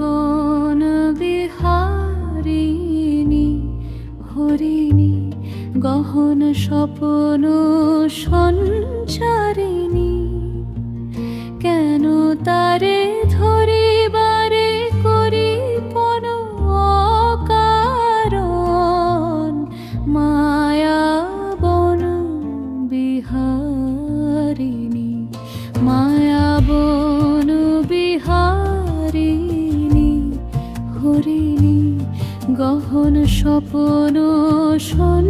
বন বিহারিণী হরিণী গহন সপন স্বপন শোন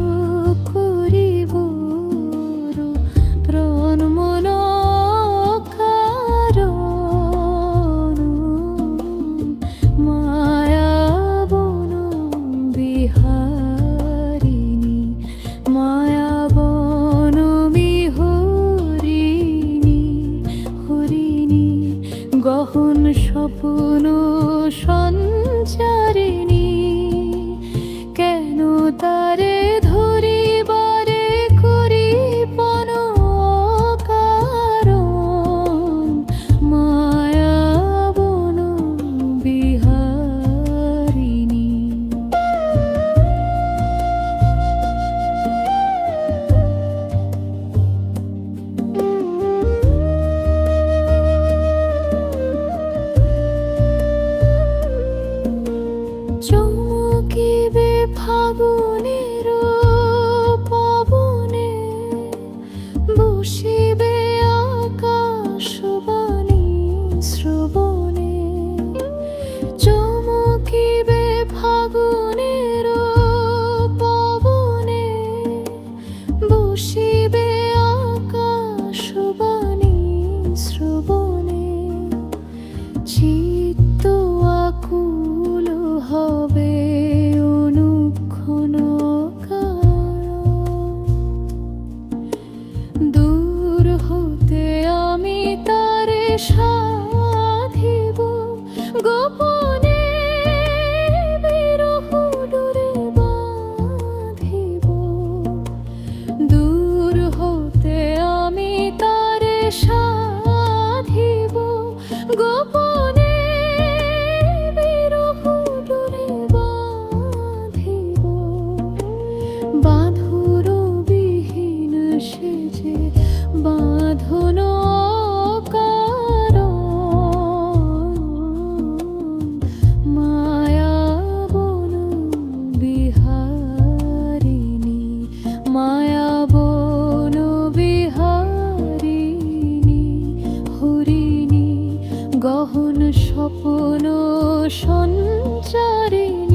车。গহন স্বপ্ন সঞ্চারিণ।